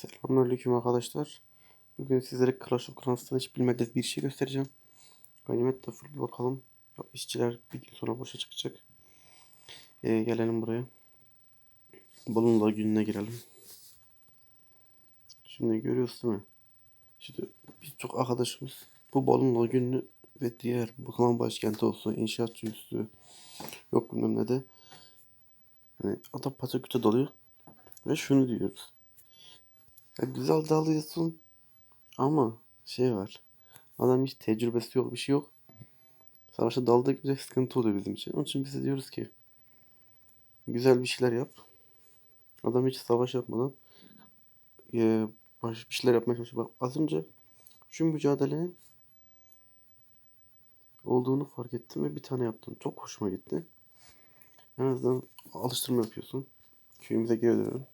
Selamünaleyküm arkadaşlar. Bugün sizlere Clash of Clans'ta hiç bilmediğiniz bir şey göstereceğim. Ganimet de full bakalım. Ya, İşçiler bir gün sonra boşa çıkacak. Ee, gelelim buraya. Balonlar gününe girelim. Şimdi görüyorsunuz değil mi? Şimdi birçok arkadaşımız bu balonlar gününü ve diğer bu klan başkenti olsun, inşaatçı üstü, yok bilmem ne de. Yani adam pataküte doluyor. Ve şunu diyoruz. Ya güzel dalıyorsun ama şey var. Adam hiç tecrübesi yok bir şey yok. Savaşta daldığı gibi sıkıntı oluyor bizim için. Onun için biz diyoruz ki güzel bir şeyler yap. Adam hiç savaş yapmadan e, baş, bir şeyler yapmaya çalışıyor. Bak az önce şu mücadelenin olduğunu fark ettim ve bir tane yaptım. Çok hoşuma gitti. En azından alıştırma yapıyorsun. Köyümüze geri dönelim.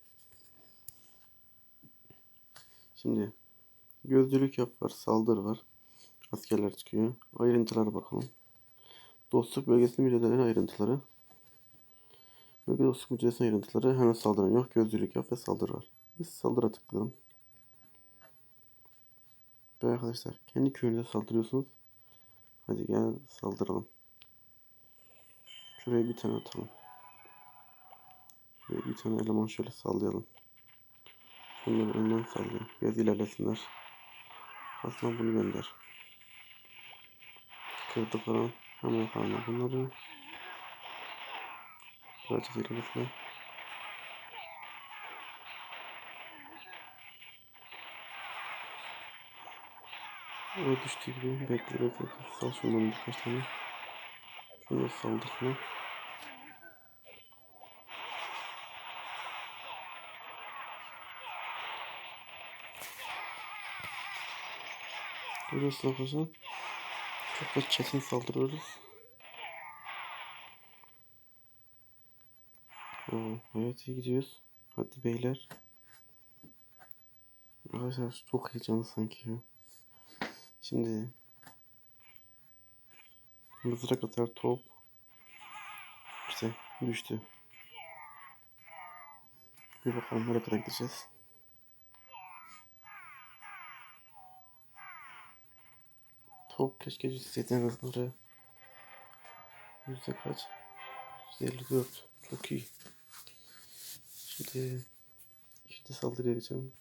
Şimdi gözcülük yap var, saldır var. Askerler çıkıyor. Ayrıntılara bakalım. Dostluk bölgesinde mücadelenin ayrıntıları. Bölge dostluk mücadelesinin ayrıntıları. Hemen saldıran yok. Gözcülük yap ve saldır var. Biz saldıra tıklayalım. Ve arkadaşlar kendi köyünüze saldırıyorsunuz. Hadi gel saldıralım. Şuraya bir tane atalım. Şuraya bir tane eleman şöyle sallayalım. Bunları önden sallayalım. Biraz ilerlesinler. Aslında bunu gönder. Kırdık falan. Hemen yakalama bunları. Birazcık ilerlesinler. O düştü gibi. Bekle bekle. Sal şundan birkaç tane. Şunu da saldık mı? Görüyorsun arkadaşlar. Çok da çetin saldırıyoruz. Oo, evet iyi gidiyoruz. Hadi beyler. Arkadaşlar çok heyecanlı sanki. Şimdi mızrak atar top. İşte düştü. Bir bakalım nereye kadar gideceğiz. Top keşke yüzdeydin arasında. Yüzde kaç? Yüzde 54. Çok iyi. Şimdi işte saldırıya geçelim.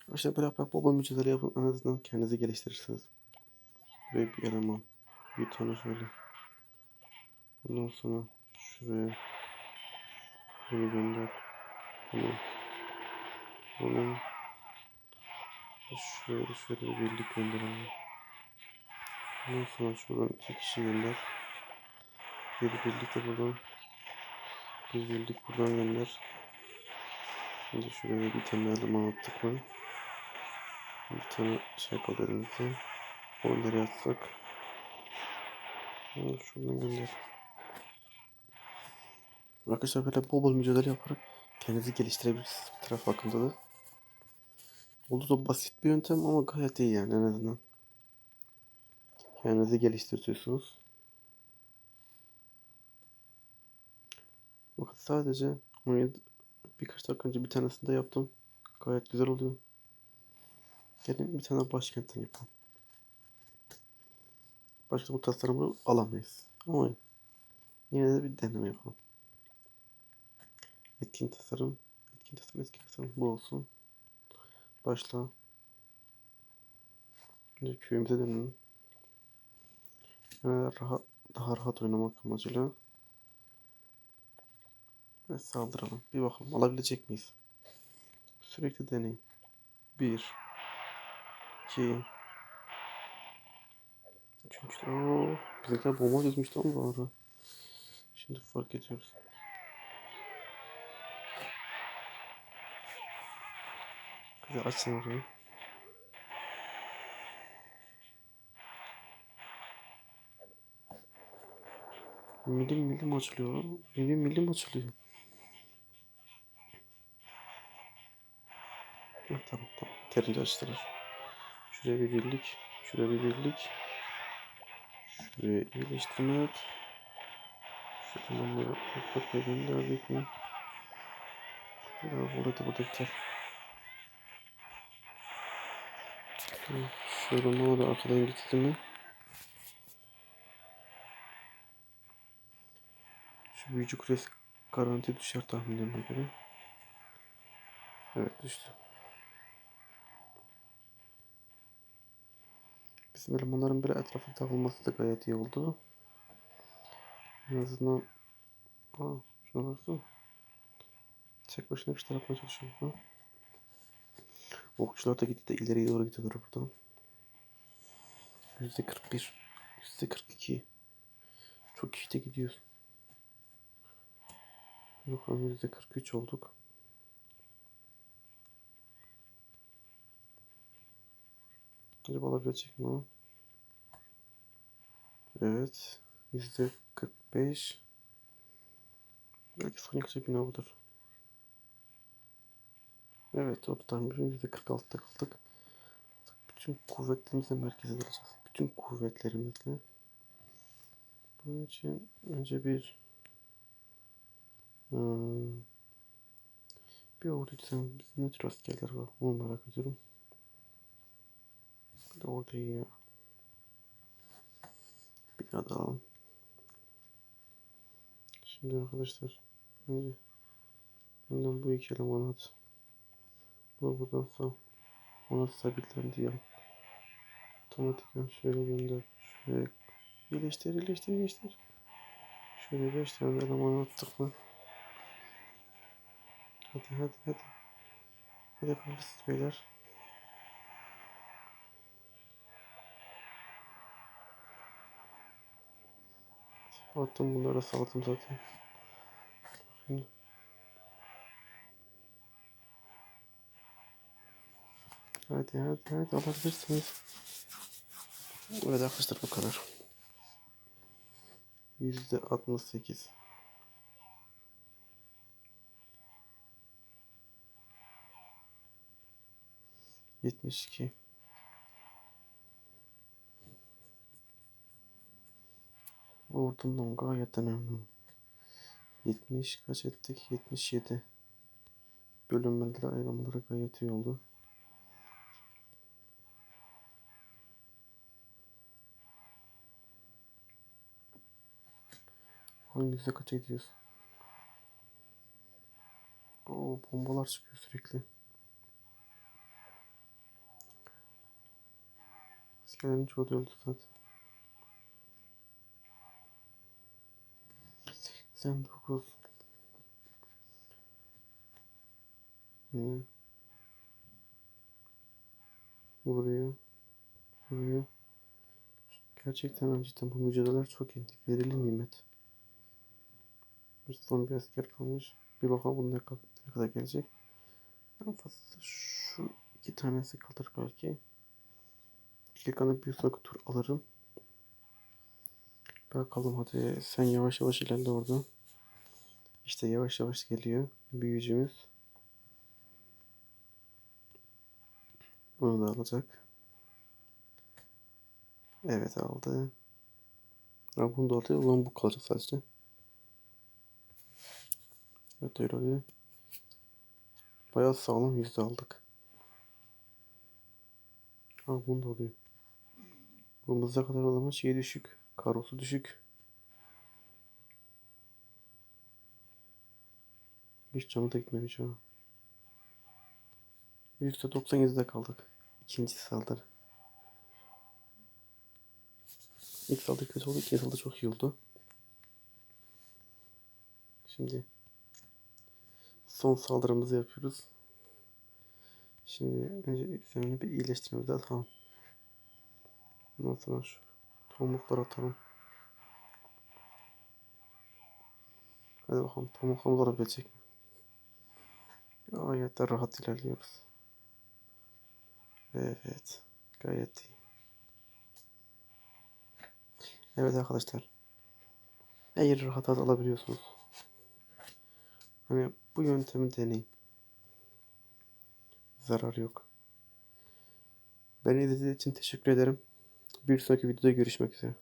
Arkadaşlar böyle yaprak baba mücadele yapın. En azından kendinizi geliştirirsiniz. Buraya bir eleman. Bir tane şöyle. Ondan sonra şuraya. Bunu gönder. Bunu. Bunu. Şöyle şöyle bir birlik gönderelim. Ondan sonra şuradan iki kişi gönder. Bir birlik de buradan. Bir birlik buradan gönder. Şimdi şuraya bir tane eleman attık mı? Bir tane şey kaldı elimizde. Nereye atsak? Şuradan gönder. Arkadaşlar böyle bol bol mücadele yaparak kendinizi geliştirebilirsiniz bir taraf hakkında da. Oldukça basit bir yöntem ama gayet iyi yani en azından. Kendinizi geliştiriyorsunuz. Bakın sadece 17 birkaç dakika önce bir tanesini de yaptım. Gayet güzel oluyor. Gelin bir tane başkentten yapalım. Başka bu tasarımı alamayız. Ama yine de bir deneme yapalım. Etkin tasarım. Etkin tasarım, etkin tasarım. Bu olsun. Başla. Şimdi köyümüze dönelim. Yani rahat, daha rahat oynamak amacıyla. Ve saldıralım. Bir bakalım alabilecek miyiz? Sürekli deneyin. Bir. iki. Çünkü ooo bizimkiler bomba düzmüş lan bu ara. Şimdi fark ediyoruz. Hadi açsın orayı. Milim milim açılıyor. Milim milim açılıyor. Ha, tamam tamam. Terince açtılar. Şuraya bir birlik. Şuraya bir birlik. Şuraya iyileştirme. Şuradan da ufak bir gönderdik mi? Biraz burada da burada biter. Bana da arkadan gitti mi? Şu büyücü kulesi garanti düşer tahminlerime göre. Evet düştü. Bizim elemanların bir etrafa takılması da gayet iyi oldu. En azından Aa, şuna baksana. Tek başına bir şeyler yapmaya çalışıyor. Ha? Okçular da gitti de ileriye doğru gidiyorlar buradan. Yüzde 41. Yüzde 42. Çok iyi de gidiyorsun. Yok lan yüzde 43 olduk. Acaba alabilecek mi? Evet. Yüzde 45. Belki son yakacak bina budur. Evet oradan bir yüzde 46'da kaldık. Bütün kuvvetlerimizle merkeze geleceğiz. Bütün kuvvetlerimizle. Bunun için önce bir hmm, bir ordu düzen biz ne tür askerler var onu merak ediyorum. Bir de orada iyi ya. Bir daha. Şimdi arkadaşlar önce önden bu iki elemanı at. Bu buradan sağ. Ona sabitlen diyelim. Otomatikman şöyle gönder. Şöyle iyileştir, iyileştir, iyileştir. Şöyle 5 tane eleman attık mı? Hadi hadi hadi. Hadi yapabilirsiniz beyler. Attım bunlara saldım zaten. Şimdi. Hadi hadi hadi alabilirsiniz. Evet arkadaşlar bu kadar. Yüzde 68. Yetmiş iki. Ordumdan gayet memnunum. 70 kaç ettik? 77. Bölünmeleri ayrılmaları gayet iyi oldu. Hangisi kaça gidiyoruz? Oo bombalar çıkıyor sürekli. Askerlerin çoğu da öldü zaten. Sen dokuz. Hmm. Vuruyor. Vuruyor. Gerçekten cidden bu mücadeleler çok iyi. Verili nimet. Son bir asker kalmış. Bir bakalım bunun ne kadar, gelecek. En fazla şu iki tanesi kalır belki. Kilkanı bir sonraki tur alırım. Bakalım hadi sen yavaş yavaş ilerle orada. İşte yavaş yavaş geliyor büyücümüz. Bunu da alacak. Evet aldı. Ha, bunu da aldı. Ulan bu kalacak sadece. Evet oluyor. Bayağı sağlam yüzde aldık. Ha bunu da. Bu mızrak kadar olan şey düşük. Karosu düşük. Hiç canı da gitmemiş ha. %97'de kaldık. İkinci saldırı. İlk saldırı kötü oldu. İkinci saldırı çok iyi oldu. Şimdi son saldırımızı yapıyoruz. Şimdi önce zemini bir iyileştirmemiz lazım. Tamam. Ondan sonra şu tomrukları atalım. Hadi bakalım tomruklarımız olabilecek mi? Gayet de rahat ilerliyoruz. Evet. Gayet iyi. Evet arkadaşlar. Eğer rahat rahat alabiliyorsunuz. Hani bu yöntemi deneyin. Zarar yok. Beni izlediğiniz için teşekkür ederim. Bir sonraki videoda görüşmek üzere.